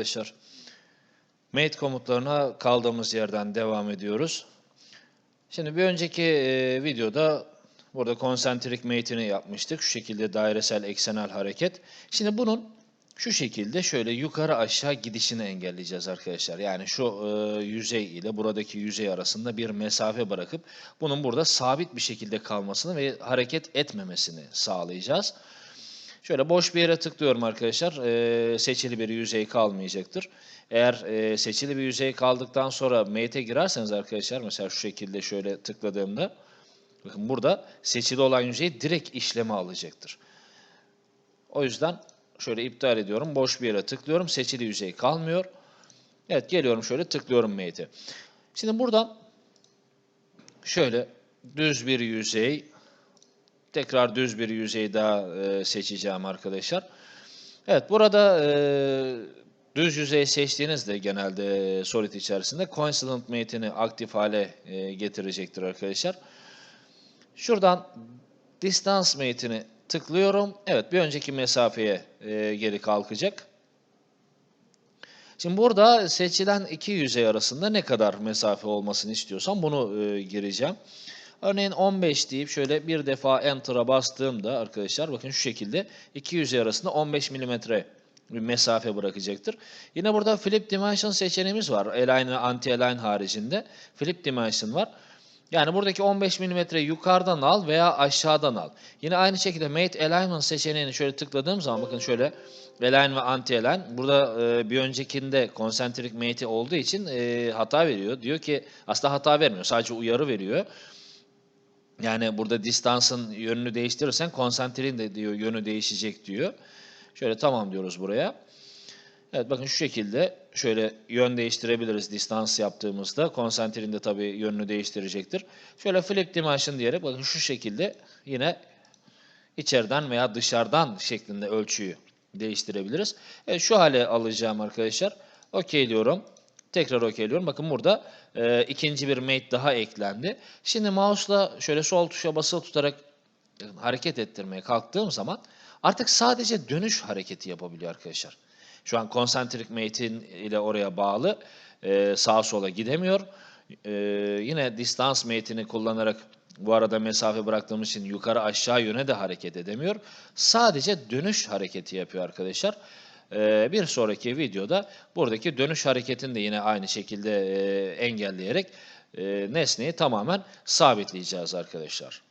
arkadaşlar. Mate komutlarına kaldığımız yerden devam ediyoruz. Şimdi bir önceki e, videoda burada konsantrik mate'ini yapmıştık. Şu şekilde dairesel eksenel hareket. Şimdi bunun şu şekilde şöyle yukarı aşağı gidişini engelleyeceğiz arkadaşlar. Yani şu e, yüzey ile buradaki yüzey arasında bir mesafe bırakıp bunun burada sabit bir şekilde kalmasını ve hareket etmemesini sağlayacağız. Şöyle boş bir yere tıklıyorum arkadaşlar. Ee, seçili bir yüzey kalmayacaktır. Eğer e, seçili bir yüzey kaldıktan sonra mate'e girerseniz arkadaşlar mesela şu şekilde şöyle tıkladığımda bakın burada seçili olan yüzey direkt işleme alacaktır. O yüzden şöyle iptal ediyorum. Boş bir yere tıklıyorum. Seçili yüzey kalmıyor. Evet geliyorum şöyle tıklıyorum mate'e. Şimdi buradan şöyle düz bir yüzey Tekrar düz bir yüzey daha e, seçeceğim arkadaşlar. Evet burada e, düz yüzey seçtiğinizde genelde e, Solid içerisinde Coincident Mate'ini aktif hale e, getirecektir arkadaşlar. Şuradan Distance Mate'ini tıklıyorum. Evet bir önceki mesafeye e, geri kalkacak. Şimdi burada seçilen iki yüzey arasında ne kadar mesafe olmasını istiyorsam bunu e, gireceğim. Örneğin 15 deyip şöyle bir defa Enter'a bastığımda arkadaşlar bakın şu şekilde iki yüzey arasında 15 milimetre bir mesafe bırakacaktır. Yine burada Flip Dimension seçeneğimiz var. Align ve Anti-Align haricinde Flip Dimension var. Yani buradaki 15 mm yukarıdan al veya aşağıdan al. Yine aynı şekilde Mate Alignment seçeneğini şöyle tıkladığım zaman bakın şöyle Align ve Anti-Align. Burada e, bir öncekinde Concentric Mate olduğu için e, hata veriyor. Diyor ki aslında hata vermiyor sadece uyarı veriyor. Yani burada distansın yönünü değiştirirsen konsantrin de diyor yönü değişecek diyor. Şöyle tamam diyoruz buraya. Evet bakın şu şekilde şöyle yön değiştirebiliriz distans yaptığımızda. Konsantrin de tabii yönünü değiştirecektir. Şöyle flip dimension diyerek bakın şu şekilde yine içeriden veya dışarıdan şeklinde ölçüyü değiştirebiliriz. Evet şu hale alacağım arkadaşlar. Okey diyorum. Tekrar okeyliyorum. Bakın burada e, ikinci bir mate daha eklendi. Şimdi mouse'la şöyle sol tuşa basılı tutarak hareket ettirmeye kalktığım zaman artık sadece dönüş hareketi yapabiliyor arkadaşlar. Şu an concentric mate'in ile oraya bağlı e, sağa sola gidemiyor. E, yine distance mate'ini kullanarak bu arada mesafe bıraktığımız için yukarı aşağı yöne de hareket edemiyor. Sadece dönüş hareketi yapıyor arkadaşlar. Ee, bir sonraki videoda buradaki dönüş hareketini de yine aynı şekilde e, engelleyerek e, nesneyi tamamen sabitleyeceğiz arkadaşlar.